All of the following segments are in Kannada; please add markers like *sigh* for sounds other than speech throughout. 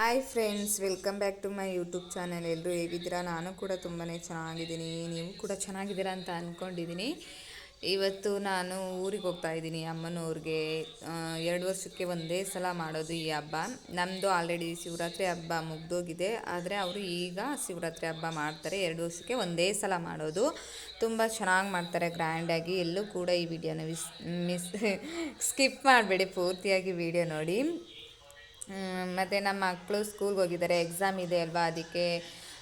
Hi friends welcome back to my YouTube channel ಎಲ್ಲರೂ ಹೇಗಿದ್ದೀರಾ? ನಾನು ಕೂಡ ತುಂಬಾ ಚೆನ್ನಾಗಿದ್ದೀನಿ. ನೀವು ಕೂಡ ಚೆನ್ನಾಗಿದ್ದೀರಾ ಅಂತ ಅಂದ್ಕೊಂಡಿದ್ದೀನಿ ಇವತ್ತು ನಾನು ಊರಿಗೆ ಹೋಗ್ತಾ ಇದ್ದೀನಿ ಅಮ್ಮನವ್ರಿಗೆ ಎರಡು ವರ್ಷಕ್ಕೆ ಒಂದೇ ಸಲ ಮಾಡೋದು ಈ ಹಬ್ಬ. ನಮ್ಮದು ಆಲ್ರೆಡಿ ಶಿವರಾತ್ರಿ ಹಬ್ಬ ಮುಗ್ದೋಗಿದೆ. ಆದರೆ ಅವರು ಈಗ ಶಿವರಾತ್ರಿ ಹಬ್ಬ ಮಾಡ್ತಾರೆ. ಎರಡು ವರ್ಷಕ್ಕೆ ಒಂದೇ ಸಲ ಮಾಡೋದು. ತುಂಬ ಚೆನ್ನಾಗಿ ಮಾಡ್ತಾರೆ ಗ್ರ್ಯಾಂಡಾಗಿ ಎಲ್ಲೂ ಕೂಡ ಈ ವಿಡಿಯೋನ ಮಿಸ್ ಮಿಸ್ *laughs* ಸ್ಕಿಪ್ ಮಾಡಬೇಡಿ. ಪೂರ್ತಿಯಾಗಿ ವಿಡಿಯೋ ನೋಡಿ. ಮತ್ತು ನಮ್ಮ ಮಕ್ಕಳು ಸ್ಕೂಲ್ಗೆ ಹೋಗಿದ್ದಾರೆ ಎಕ್ಸಾಮ್ ಇದೆ ಅಲ್ವಾ, ಅದಕ್ಕೆ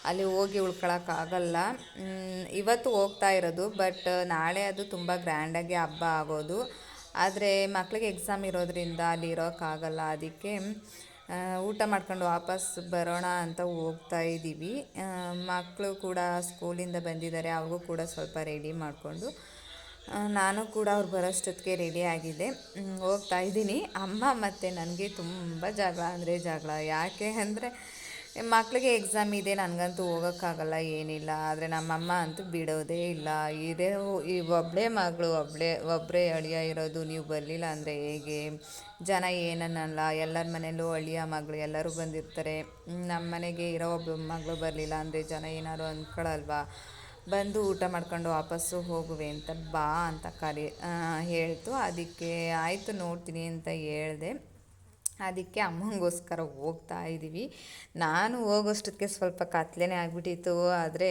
ಅಲ್ಲಿ ಹೋಗಿ ಉಳ್ಕೊಳಕ್ಕಾಗಲ್ಲ ಇವತ್ತು ಹೋಗ್ತಾ ಇರೋದು ಬಟ್ ನಾಳೆ ಅದು ತುಂಬ ಗ್ರ್ಯಾಂಡಾಗಿ ಹಬ್ಬ ಆಗೋದು. ಆದರೆ ಮಕ್ಕಳಿಗೆ ಎಕ್ಸಾಮ್ ಇರೋದ್ರಿಂದ ಅಲ್ಲಿ ಇರೋಕ್ಕಾಗಲ್ಲ ಅದಕ್ಕೆ ಊಟ ಮಾಡ್ಕೊಂಡು ವಾಪಸ್ ಬರೋಣ ಅಂತ ಹೋಗ್ತಾ ಇದ್ದೀವಿ. ಮಕ್ಕಳು ಕೂಡ ಸ್ಕೂಲಿಂದ ಬಂದಿದ್ದಾರೆ, ಅವ್ರಿಗೂ ಕೂಡ ಸ್ವಲ್ಪ ರೆಡಿ ಮಾಡಿಕೊಂಡು. ನಾನು ಕೂಡ ಅವ್ರು ಬರೋಷ್ಟೊತ್ತಿಗೆ ರೆಡಿ ಆಗಿದ್ದೆ ಹೋಗ್ತಾ ಇದ್ದೀನಿ. ಅಮ್ಮ ಮತ್ತು ನನಗೆ ತುಂಬ ಜಗಳ, ಅಂದರೆ ಜಗಳ. ಯಾಕೆ ಅಂದರೆ ಮಕ್ಕಳಿಗೆ ಎಕ್ಸಾಮ್ ಇದೆ, ನನಗಂತೂ ಹೋಗೋಕ್ಕಾಗಲ್ಲ, ಏನಿಲ್ಲ. ಆದರೆ ನಮ್ಮಮ್ಮ ಅಂತೂ ಬಿಡೋದೇ ಇಲ್ಲ. ಇದೇ, ಈ ಒಬ್ಬಳೇ ಮಗಳು ಒಬ್ಬಳೇ ಒಬ್ಬರೇ ಅಳಿಯ ಇರೋದು, ನೀವು ಬರಲಿಲ್ಲ ಅಂದರೆ ಹೇಗೆ? ಜನ ಏನನ್ನಲ್ಲ. ಎಲ್ಲರ ಮನೆಯಲ್ಲೂ ಅಳಿಯ ಮಗಳು, ಎಲ್ಲರೂ ಬಂದಿರ್ತಾರೆ. ನಮ್ಮ ಮನೆಗೆ ಇರೋ ಒಬ್ಬ ಮಗಳು ಬರಲಿಲ್ಲ ಅಂದರೆ ಜನ ಏನಾದ್ರು ಅಂದ್ಕೊಳ್ಳಲ್ವಾ ಬಂದು ಊಟ ಮಾಡ್ಕೊಂಡು ವಾಪಸ್ಸು ಹೋಗುವೆ ಅಂತ ಬಾ ಅಂತ ಕರಿ ಹೇಳ್ತು. ಅದಕ್ಕೆ ಆಯಿತು ನೋಡ್ತೀನಿ ಅಂತ ಹೇಳಿದೆ. ಅದಕ್ಕೆ ಅಮ್ಮಂಗೋಸ್ಕರ ಹೋಗ್ತಾ ಇದ್ದೀವಿ. ನಾನು ಹೋಗೋಷ್ಟಕ್ಕೆ ಸ್ವಲ್ಪ ಕತ್ಲೆನೇ ಆಗಿಬಿಟ್ಟಿತ್ತು. ಆದರೆ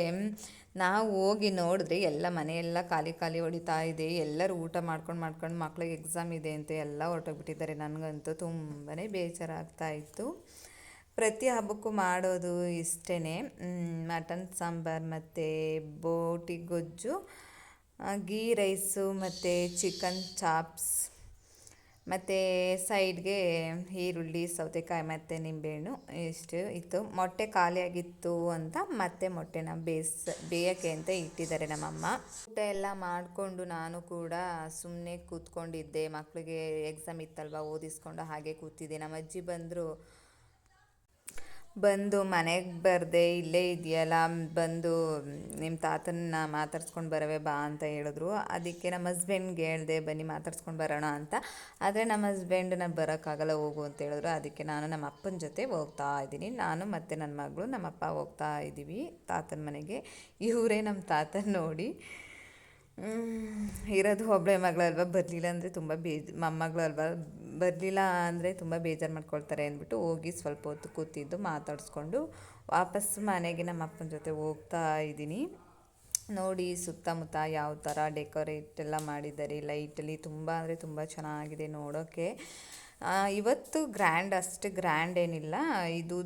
ನಾವು ಹೋಗಿ ನೋಡಿದ್ರೆ ಎಲ್ಲ ಮನೆಯೆಲ್ಲ ಖಾಲಿ ಖಾಲಿ ಹೊಡಿತಾ ಇದೆ. ಎಲ್ಲರೂ ಊಟ ಮಾಡ್ಕೊಂಡು ಮಾಡ್ಕೊಂಡು ಮಕ್ಳಿಗೆ ಎಕ್ಸಾಮ್ ಇದೆ ಅಂತ ಎಲ್ಲ ಹೊರಟೋಗ್ಬಿಟ್ಟಿದ್ದಾರೆ. ನನಗಂತೂ ತುಂಬಾ ಬೇಜಾರಾಗ್ತಾ ಇತ್ತು. ಪ್ರತಿ ಹಬ್ಬಕ್ಕೂ ಮಾಡೋದು ಇಷ್ಟೇ ಮಟನ್, ಸಾಂಬಾರು ಮತ್ತು ಬೋಟಿ, ಗೊಜ್ಜು ಗೀ ರೈಸು ಮತ್ತು ಚಿಕನ್ ಚಾಪ್ಸ್ ಮತ್ತು ಸೈಡ್ಗೆ ಈರುಳ್ಳಿ, ಸೌತೆಕಾಯಿ ಮತ್ತು ನಿಂಬೆಹಣ್ಣು ಇಷ್ಟು ಇತ್ತು. ಮೊಟ್ಟೆ ಖಾಲಿಯಾಗಿತ್ತು ಅಂತ ಮತ್ತೆ ಮೊಟ್ಟೆನ ಬೇಯಿಸ್ ಬೇಯೋಕ್ಕೆ ಅಂತ ಇಟ್ಟಿದ್ದಾರೆ ನಮ್ಮಮ್ಮ. ಊಟ ಎಲ್ಲ ಮಾಡಿಕೊಂಡು ನಾನು ಕೂಡ ಸುಮ್ಮನೆ ಕೂತ್ಕೊಂಡಿದ್ದೆ. ಮಕ್ಕಳಿಗೆ ಎಕ್ಸಾಮ್ ಇತ್ತಲ್ವ, ಓದಿಸ್ಕೊಂಡು ಹಾಗೆ ಕೂತಿದ್ದೆ. ನಮ್ಮ ಅಜ್ಜಿ ಬಂದರು ಬಂದು ಮನೆಗೆ ಬರದೆ ಇಲ್ಲೇ ಇದೆಯಲ್ಲ, ಬಂದು ನಿಮ್ಮ ತಾತನ ಮಾತಾಡ್ಸ್ಕೊಂಡು ಬರವೇ ಬಾ ಅಂತ ಹೇಳಿದ್ರು. ಅದಕ್ಕೆ ನಮ್ಮ ಹಸ್ಬೆಂಡ್ಗೆ ಹೇಳಿದೆ, ಬನ್ನಿ ಮಾತಾಡ್ಸ್ಕೊಂಡು ಬರೋಣ ಅಂತ. ಆದರೆ ನಮ್ಮ ಹಸ್ಬೆಂಡ್ನ ಬರೋಕ್ಕಾಗಲ್ಲ, ಹೋಗು ಅಂತ ಹೇಳಿದ್ರು. ಅದಕ್ಕೆ ನಾನು ನಮ್ಮ ಅಪ್ಪನ ಜೊತೆ ಹೋಗ್ತಾ ಇದ್ದೀನಿ. ನಾನು ಮತ್ತು ನನ್ನ ಮಗಳು ನಮ್ಮಪ್ಪ ಹೋಗ್ತಾ ಇದ್ದೀವಿ ತಾತನ ಮನೆಗೆ. ಇವರೇ ನಮ್ಮ ತಾತನ ನೋಡಿ. ಇರೋದು ಒಬ್ಬಳೆ ಮಗಳಲ್ವ ಬರಲಿಲ್ಲ ಅಂದರೆ ತುಂಬ ಬೇಜ್ ಮೊಮ್ಮಗಳಲ್ವ ಬರಲಿಲ್ಲ ಅಂದರೆ ತುಂಬ ಬೇಜಾರು ಮಾಡ್ಕೊಳ್ತಾರೆ ಅಂದ್ಬಿಟ್ಟು ಹೋಗಿ ಸ್ವಲ್ಪ ಹೊತ್ತು ಕೂತಿದ್ದು ಮಾತಾಡಿಸ್ಕೊಂಡು ವಾಪಸ್ ಮನೆಗೆ ನಮ್ಮ ಅಪ್ಪನ ಜೊತೆ ಹೋಗ್ತಾ ಇದ್ದೀನಿ. ನೋಡಿ ಸುತ್ತಮುತ್ತ ಯಾವ ಥರ ಡೆಕೋರೇಟ್ ಎಲ್ಲ ಮಾಡಿದ್ದಾರೆ. ಲೈಟಲ್ಲಿ ತುಂಬ ಅಂದರೆ ತುಂಬ ಚೆನ್ನಾಗಿದೆ ನೋಡೋಕ್ಕೆ ಇವತ್ತು ಗ್ರ್ಯಾಂಡ್, ಅಷ್ಟು ಗ್ರ್ಯಾಂಡ್ ಏನಿಲ್ಲ. ಇದು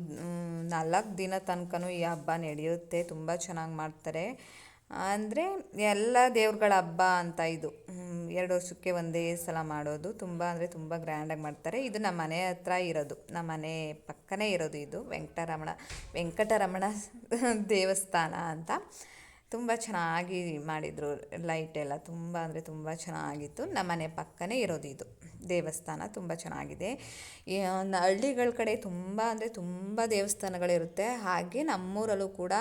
ನಾಲ್ಕು ದಿನ ತನಕನೂ ಈ ಹಬ್ಬ ನಡೆಯುತ್ತೆ. ತುಂಬ ಚೆನ್ನಾಗಿ ಮಾಡ್ತಾರೆ. ಅಂದರೆ ಎಲ್ಲ ದೇವ್ರುಗಳ ಹಬ್ಬ ಅಂತ ಇದು. ಎರಡು ವರ್ಷಕ್ಕೆ ಒಂದೇ ಸಲ ಮಾಡೋದು. ತುಂಬ ಅಂದರೆ ತುಂಬ ಗ್ರ್ಯಾಂಡಾಗಿ ಮಾಡ್ತಾರೆ. ಇದು ನಮ್ಮ ಮನೆ ಹತ್ರ ಇರೋದು. ನಮ್ಮ ಮನೆ ಪಕ್ಕನೇ ಇರೋದು ಇದು. ವೆಂಕಟರಮಣ ವೆಂಕಟರಮಣ *laughs* ದೇವಸ್ಥಾನ ಅಂತ. ತುಂಬ ಚೆನ್ನಾಗಿ ಮಾಡಿದರು ಲೈಟ್ ಎಲ್ಲ. ತುಂಬ ಅಂದರೆ ತುಂಬ ಚೆನ್ನಾಗಿತ್ತು. ನಮ್ಮ ಮನೆ ಪಕ್ಕನೇ ಇರೋದು ಇದು. ದೇವಸ್ಥಾನ ತುಂಬ ಚೆನ್ನಾಗಿದೆ. ಹಳ್ಳಿಗಳ ಕಡೆ ತುಂಬ ಅಂದರೆ ತುಂಬ ದೇವಸ್ಥಾನಗಳಿರುತ್ತೆ. ಹಾಗೆ ನಮ್ಮೂರಲ್ಲೂ ಕೂಡ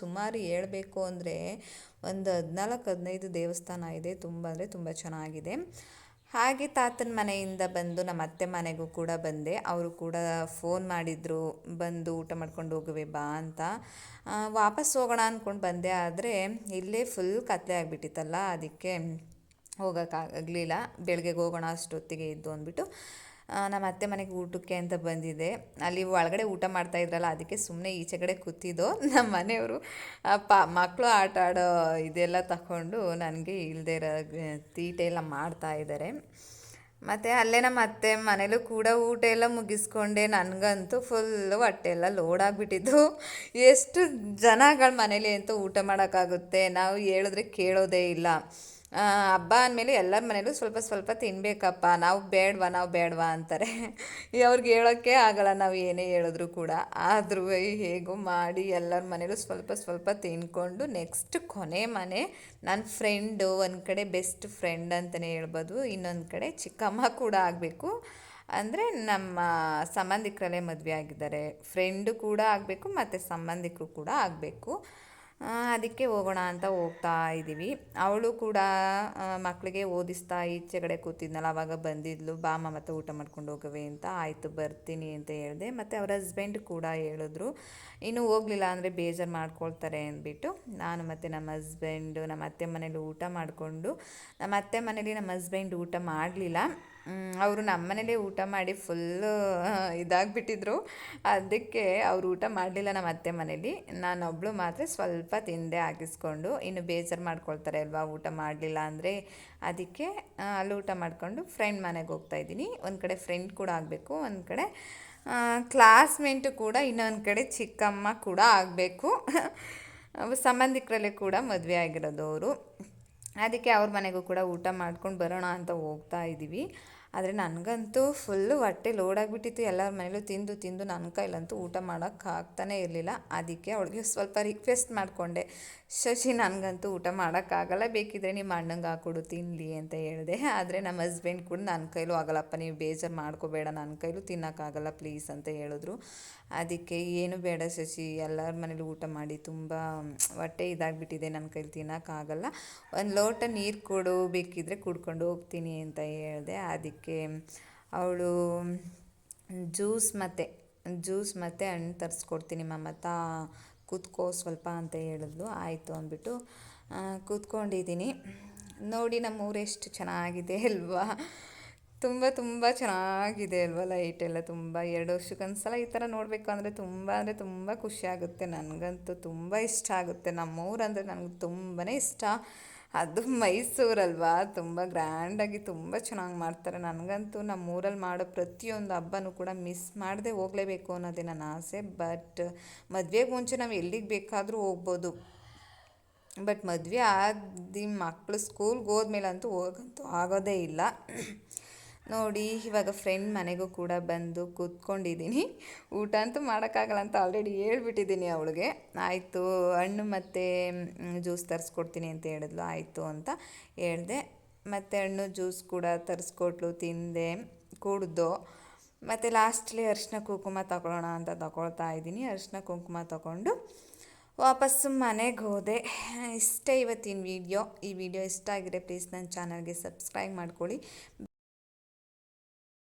ಸುಮಾರು ಹೇಳಬೇಕು ಅಂದರೆ ಒಂದು ಹದಿನಾಲ್ಕು, ಹದಿನೈದು ದೇವಸ್ಥಾನ ಇದೆ. ತುಂಬ ಅಂದರೆ ತುಂಬ ಚೆನ್ನಾಗಿದೆ. ಹಾಗೆ ತಾತನ ಮನೆಯಿಂದ ಬಂದು ನಮ್ಮ ಅತ್ತೆ ಮನೆಗೂ ಕೂಡ ಬಂದೆ. ಅವರು ಕೂಡ ಫೋನ್ ಮಾಡಿದರು, ಬಂದು ಊಟ ಮಾಡ್ಕೊಂಡು ಹೋಗುವೆ ಬಾ ಅಂತ. ವಾಪಸ್ ಹೋಗೋಣ ಅಂದ್ಕೊಂಡು ಬಂದೆ. ಆದರೆ ಇಲ್ಲೇ ಫುಲ್ ಕತ್ಲೆ ಆಗಿಬಿಟ್ಟಿತ್ತಲ್ಲ, ಅದಕ್ಕೆ ಹೋಗೋಕ್ಕಾಗಲಿಲ್ಲ ಬೆಳಗ್ಗೆಗೆ ಹೋಗೋಣ ಅಷ್ಟೊತ್ತಿಗೆ ಇದ್ದು ಅಂದ್ಬಿಟ್ಟು ನಮ್ಮ ಅತ್ತೆ ಮನೆಗೆ ಊಟಕ್ಕೆ ಅಂತ ಬಂದಿದೆ ಅಲ್ಲಿ ಒಳಗಡೆ ಊಟ ಮಾಡ್ತಾ ಇದ್ರಲ್ಲ, ಅದಕ್ಕೆ ಸುಮ್ಮನೆ ಈಚೆಗಡೆ ಕೂತಿದ್ದೋ. ನಮ್ಮ ಮನೆಯವರು ಪ ಮಕ್ಕಳು ಆಟ ಆಡೋ ಇದೆಲ್ಲ ತಗೊಂಡು ನನಗೆ ಇಲ್ಲದೆ ಇರೋ ತೀಟೆ ಎಲ್ಲ ಮಾಡ್ತಾ ಇದ್ದಾರೆ. ಮತ್ತು ಅಲ್ಲೇ ನಮ್ಮ ಅತ್ತೆ ಮನೇಲೂ ಕೂಡ ಊಟ ಎಲ್ಲ ಮುಗಿಸ್ಕೊಂಡೆ. ನನಗಂತೂ ಫುಲ್ಲು ಹೊಟ್ಟೆ ಎಲ್ಲ ಲೋಡ್ ಆಗಿಬಿಟ್ಟಿದ್ದು ಎಷ್ಟು ಜನಗಳ ಮನೇಲಿ ಅಂತೂ ಊಟ ಮಾಡೋಕ್ಕಾಗುತ್ತೆ? ನಾವು ಹೇಳಿದ್ರೆ ಕೇಳೋದೇ ಇಲ್ಲ. ಹಬ್ಬ ಅಂದಮೇಲೆ ಎಲ್ಲರ ಮನೇಲೂ ಸ್ವಲ್ಪ ಸ್ವಲ್ಪ ತಿನ್ನಬೇಕಪ್ಪ ನಾವು ಬೇಡವಾ ನಾವು ಬೇಡವಾ ಅಂತಾರೆ. ಅವ್ರಿಗೆ ಹೇಳೋಕ್ಕೆ ಆಗಲ್ಲ, ನಾವು ಏನೇ ಹೇಳಿದ್ರು ಕೂಡ. ಆದರೂ ಹೇಗೂ ಮಾಡಿ ಎಲ್ಲರ ಮನೇಲೂ ಸ್ವಲ್ಪ ಸ್ವಲ್ಪ ತಿನ್ಕೊಂಡು ನೆಕ್ಸ್ಟ್ ಕೊನೆ ಮನೆ ನನ್ನ ಫ್ರೆಂಡು ಒಂದು ಕಡೆ ಬೆಸ್ಟ್ ಫ್ರೆಂಡ್ ಅಂತಲೇ ಹೇಳ್ಬೋದು. ಇನ್ನೊಂದು ಕಡೆ ಚಿಕ್ಕಮ್ಮ ಕೂಡ ಆಗಬೇಕು. ಅಂದರೆ ನಮ್ಮ ಸಂಬಂಧಿಕರಲ್ಲೇ ಮದುವೆ ಆಗಿದ್ದಾರೆ. ಫ್ರೆಂಡು ಕೂಡ ಆಗಬೇಕು, ಮತ್ತು ಸಂಬಂಧಿಕರು ಕೂಡ ಆಗಬೇಕು. ಅದಕ್ಕೆ ಹೋಗೋಣ ಅಂತ ಹೋಗ್ತಾ ಇದ್ದೀವಿ. ಅವಳು ಕೂಡ ಮಕ್ಕಳಿಗೆ ಓದಿಸ್ತಾ ಈಚೆ ಕಡೆ ಕೂತಿದ್ನಲ್ಲ, ಅವಾಗ ಬಂದಿದ್ಲು ಬಾಮ ಮತ್ತು ಊಟ ಮಾಡ್ಕೊಂಡು ಹೋಗವೆ ಅಂತ, ಆಯಿತು ಬರ್ತೀನಿ ಅಂತ ಹೇಳಿದೆ. ಮತ್ತು ಅವರ ಹಸ್ಬೆಂಡ್ ಕೂಡ ಹೇಳಿದ್ರು, ಇನ್ನೂ ಹೋಗಲಿಲ್ಲ ಅಂದರೆ ಬೇಜಾರು ಮಾಡ್ಕೊಳ್ತಾರೆ ಅಂದ್ಬಿಟ್ಟು, ನಾನು ಮತ್ತು ನಮ್ಮ ಹಸ್ಬೆಂಡು ನಮ್ಮ ಅತ್ತೆ ಮನೇಲಿ ಊಟ ಮಾಡಿಕೊಂಡು, ನಮ್ಮ ಅತ್ತೆ ಮನೇಲಿ ನಮ್ಮ ಹಸ್ಬೆಂಡ್ ಊಟ ಮಾಡಲಿಲ್ಲ. ಅವರು ನಮ್ಮ ಮನೇಲೇ ಊಟ ಮಾಡಿ ಫುಲ್ಲು *laughs* ಇದಾಗಿಬಿಟ್ಟಿದ್ರು. ಅದಕ್ಕೆ ಅವರು ಊಟ ಮಾಡಲಿಲ್ಲ ನಮ್ಮ ಅತ್ತೆ ಮನೇಲಿ. ನಾನೊಬ್ಬಳು ಮಾತ್ರ ಸ್ವಲ್ಪ ತಿಂದೆ ಹಾಕಿಸ್ಕೊಂಡು ಇನ್ನು ಬೇಜಾರು ಮಾಡ್ಕೊಳ್ತಾರೆ ಅಲ್ವಾ, ಊಟ ಮಾಡಲಿಲ್ಲ ಅಂದರೆ. ಅದಕ್ಕೆ ಅಲ್ಲಿ ಊಟ ಮಾಡಿಕೊಂಡು ಫ್ರೆಂಡ್ ಮನೆಗೆ ಹೋಗ್ತಾ ಇದ್ದೀನಿ. ಒಂದು ಕಡೆ ಫ್ರೆಂಡ್ ಕೂಡ ಆಗಬೇಕು, ಒಂದು ಕಡೆ ಕ್ಲಾಸ್ಮೇಟು ಕೂಡ, ಇನ್ನೊಂದು ಕಡೆ ಚಿಕ್ಕಮ್ಮ ಕೂಡ ಆಗಬೇಕು. *laughs* ಸಂಬಂಧಿಕರಲ್ಲೇ ಕೂಡ ಮದುವೆ ಆಗಿರೋದು ಅವರು. ಅದಕ್ಕೆ ಅವ್ರ ಮನೆಗೂ ಕೂಡ ಊಟ ಮಾಡ್ಕೊಂಡು ಬರೋಣ ಅಂತ ಹೋಗ್ತಾ ಇದ್ದೀವಿ. ಆದರೆ ನನಗಂತೂ ಫುಲ್ಲು ಹೊಟ್ಟೆ ಲೋಡ್ ಆಗಿಬಿಟ್ಟಿತ್ತು. ಎಲ್ಲರ ಮನೇಲೂ ತಿಂದು ತಿಂದು ನನ್ನ ಕೈಲಂತೂ ಊಟ ಮಾಡೋಕ್ಕೆ ಆಗ್ತಾನೇ ಇರಲಿಲ್ಲ. ಅದಕ್ಕೆ ಅವಳಿಗೆ ಸ್ವಲ್ಪ ರಿಕ್ವೆಸ್ಟ್ ಮಾಡಿಕೊಂಡೆ. ಶಶಿ, ನನಗಂತೂ ಊಟ ಮಾಡೋಕ್ಕಾಗಲ್ಲ ಬೇಕಿದ್ರೆ ನಿಮ್ಮ ಅಣ್ಣಂಗೆ ಹಾಕೊಡು ತಿನ್ನಲಿ ಅಂತ ಹೇಳಿದೆ. ಆದರೆ ನಮ್ಮ ಹಸ್ಬೆಂಡ್ ಕೂಡ ನನ್ನ ಕೈಲೂ ಆಗಲ್ಲಪ್ಪ, ನೀವು ಬೇಜಾರು ಮಾಡ್ಕೋಬೇಡ ನನ್ನ ಕೈಲೂ ತಿನ್ನೋಕ್ಕಾಗಲ್ಲ ಪ್ಲೀಸ್ ಅಂತ ಹೇಳಿದ್ರು. ಅದಕ್ಕೆ ಏನು ಬೇಡ ಶಶಿ, ಎಲ್ಲರ ಮನೇಲಿ ಊಟ ಮಾಡಿ. ತುಂಬ ಹೊಟ್ಟೆ ಇದಾಗಿಬಿಟ್ಟಿದೆ ನನ್ನ ಕೈಲಿ ತಿನ್ನೋಕ್ಕಾಗಲ್ಲ ಒಂದು ಲೋಟ ನೀರು ಕೊಡು, ಬೇಕಿದ್ರೆ ಕುಡ್ಕೊಂಡು ಹೋಗ್ತೀನಿ ಅಂತ ಹೇಳಿದೆ. ಅದಕ್ಕೆ ಅವಳು ಜ್ಯೂಸ್ ಮತ್ತು ಜ್ಯೂಸ್ ಮತ್ತು ಹಣ್ಣು ತರಿಸ್ಕೊಡ್ತೀನಿ ಮಮತಾ ಕೂತ್ಕೋ ಸ್ವಲ್ಪ ಅಂತ ಹೇಳಿದ್ಲು, ಆಯಿತು ಅಂದ್ಬಿಟ್ಟು ಕೂತ್ಕೊಂಡಿದ್ದೀನಿ. ನೋಡಿ ನಮ್ಮ ಊರು ಎಷ್ಟು ಚೆನ್ನಾಗಿದೆ ಅಲ್ವಾ? ತುಂಬ ತುಂಬ ಚೆನ್ನಾಗಿದೆ ಅಲ್ವಾ ಲೈಟ್ ಎಲ್ಲ ತುಂಬ? ಎರಡು ವರ್ಷಕ್ಕೊಂದ್ಸಲ ಈ ಥರ ನೋಡಬೇಕು ಅಂದರೆ ತುಂಬ ಅಂದರೆ ತುಂಬ ಖುಷಿಯಾಗುತ್ತೆ ನನಗಂತೂ ತುಂಬ ಇಷ್ಟ ಆಗುತ್ತೆ. ನಮ್ಮ ಊರಂದರೆ ನನಗೆ ತುಂಬಾ ಇಷ್ಟ. ಅದು ಮೈಸೂರಲ್ವಾ? ತುಂಬ ಗ್ರ್ಯಾಂಡಾಗಿ ತುಂಬ ಚೆನ್ನಾಗಿ ಮಾಡ್ತಾರೆ. ನನಗಂತೂ ನಮ್ಮ ಊರಲ್ಲಿ ಮಾಡೋ ಪ್ರತಿಯೊಂದು ಹಬ್ಬನೂ ಕೂಡ ಮಿಸ್ ಮಾಡದೆ ಹೋಗಲೇಬೇಕು ಅನ್ನೋದೇ ನನ್ನ ಆಸೆ. ಬಟ್ ಮದುವೆಗೆ ಮುಂಚೆ ನಾವು ಎಲ್ಲಿಗೆ ಬೇಕಾದರೂ ಹೋಗ್ಬೋದು. ಬಟ್ ಮದುವೆ ಆದ ಮಕ್ಕಳು ಸ್ಕೂಲ್ಗೆ ಹೋದ್ಮೇಲಂತೂ ಹೋಗಂತೂ ಆಗೋದೇ ಇಲ್ಲ. ನೋಡಿ, ಇವಾಗ ಫ್ರೆಂಡ್ ಮನೆಗೂ ಕೂಡ ಬಂದು ಕೂತ್ಕೊಂಡಿದ್ದೀನಿ ಊಟ ಅಂತೂ ಮಾಡೋಕ್ಕಾಗಲ್ಲ ಅಂತ ಆಲ್ರೆಡಿ ಹೇಳ್ಬಿಟ್ಟಿದ್ದೀನಿ ಅವಳಿಗೆ. ಆಯಿತು, ಹಣ್ಣು ಮತ್ತು ಜ್ಯೂಸ್ ತರಿಸ್ಕೊಡ್ತೀನಿ ಅಂತ ಹೇಳಿದ್ಲು. ಆಯಿತು ಅಂತ ಹೇಳಿದೆ. ಮತ್ತು ಹಣ್ಣು ಜ್ಯೂಸ್ ಕೂಡ ತರಿಸ್ಕೊಟ್ಲು, ತಿಂದೆ, ಕುಡ್ದು. ಮತ್ತು ಲಾಸ್ಟ್ಲಿ ಅರಿಶಿನ ಕುಂಕುಮ ತಗೊಳ್ಳೋಣ ಅಂತ ತಗೊಳ್ತಾ ಇದ್ದೀನಿ ಅರಿಶಿನ ಕುಂಕುಮ ತಗೊಂಡು ವಾಪಸ್ಸು ಮನೆಗೆ ಹೋದೆ. ಇಷ್ಟೇ ಇವತ್ತಿನ ವಿಡಿಯೋ ಈ ವಿಡಿಯೋ ಇಷ್ಟ ಆಗಿದೆ ಪ್ಲೀಸ್ ನನ್ನ ಚಾನಲ್ಗೆ ಸಬ್ಸ್ಕ್ರೈಬ್ ಮಾಡ್ಕೊಳ್ಳಿ.